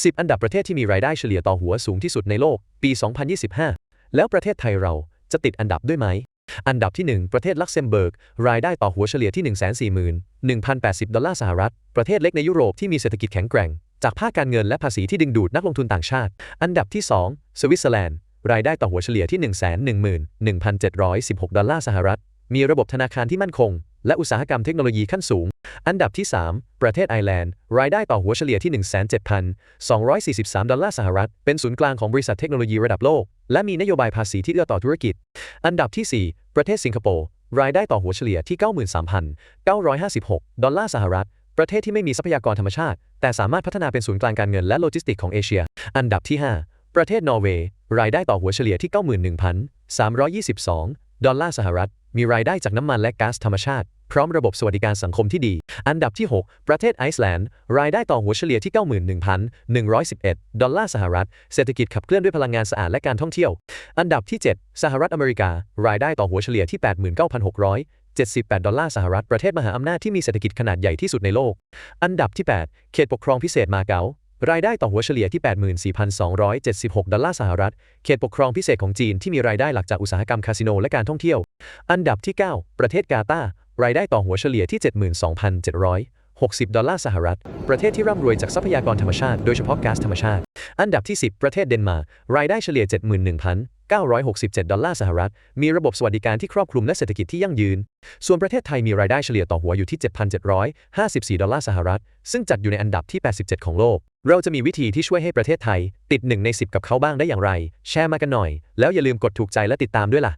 10 อันดับประเทศที่มีรายได้เฉลี่ยต่อหัวสูงที่สุดในโลก ปี 2025 แล้วประเทศไทยเราจะติดอันดับด้วยไหม อันดับที่ 1 ประเทศลักเซมเบิร์ก รายได้ต่อหัวเฉลี่ยที่ 141,080 ดอลลาร์สหรัฐ ประเทศเล็กในยุโรปที่มีเศรษฐกิจแข็งแกร่ง จากภาคการเงินและภาษีที่ดึงดูดนักลงทุนต่างชาติ อันดับที่ 2 สวิตเซอร์แลนด์ รายได้ต่อหัวเฉลี่ยที่ 111,716 ดอลลาร์สหรัฐ มีระบบธนาคารที่มั่นคง และอุตสาหกรรมเทคโนโลยีขั้นสูง อันดับที่ 3 ประเทศไอร์แลนด์ รายได้ต่อหัวเฉลี่ยที่ 17,243 ดอลลาร์สหรัฐ เป็นศูนย์กลางของบริษัทเทคโนโลยีระดับโลก และมีนโยบายภาษีที่เอื้อต่อธุรกิจ อันดับที่ 4 ประเทศสิงคโปร์ รายได้ต่อหัวเฉลี่ยที่ 93,956 ดอลลาร์สหรัฐ ประเทศที่ไม่มีทรัพยากรธรรมชาติ แต่สามารถพัฒนาเป็นศูนย์กลางการเงินและโลจิสติกของเอเชีย อันดับที่ 5 ประเทศนอร์เวย์ รายได้ต่อหัวเฉลี่ยที่ 91,322 ดอลลาร์สหรัฐ มีรายได้จากน้ำมันและก๊าซธรรมชาติ พร้อมระบบสวัสดิการสังคมที่ดี อันดับที่ 6 ประเทศไอซ์แลนด์ รายได้ต่อหัวเฉลี่ยที่ 91,111 ดอลลาร์สหรัฐ เศรษฐกิจขับเคลื่อนด้วยพลังงานสะอาดและการท่องเที่ยว อันดับที่ 7 สหรัฐอเมริกา รายได้ต่อหัวเฉลี่ยที่ 89,600 78 ดอลลาร์สหรัฐ ประเทศมหาอำนาจที่มีเศรษฐกิจขนาดใหญ่ที่สุดในโลก อันดับที่ 8 เขตปกครองพิเศษมาเก๊ารายได้ต่อหัวเฉลี่ยที่ 84,276 ดอลลาร์สหรัฐ เขตปกครองพิเศษของจีนที่มีรายได้หลักจากอุตสาหกรรมคาสิโนและการท่องเที่ยว อันดับที่ 9 ประเทศกาตาร์ รายได้ต่อหัวเฉลี่ยที่ 72,760 ดอลลาร์สหรัฐ ประเทศที่ร่ำรวยจากทรัพยากรธรรมชาติ โดยเฉพาะก๊าซธรรมชาติ อันดับที่ 10 ประเทศเดนมาร์กรายได้เฉลี่ย 71,967 ดอลลาร์สหรัฐ มีระบบสวัสดิการที่ครอบคลุมและเศรษฐกิจที่ยั่งยืน ส่วนประเทศไทยมีรายได้เฉลี่ยต่อหัวอยู่ที่ 7,754 ดอลลาร์สหรัฐ ซึ่งจัดอยู่ในอันดับที่ 87 ของโลก เราจะมีวิธีที่ช่วยให้ประเทศไทย ติด1ใน10 กับเขาบ้างได้อย่างไร แชร์มากันหน่อย แล้วอย่าลืมกดถูกใจและติดตามด้วยล่ะ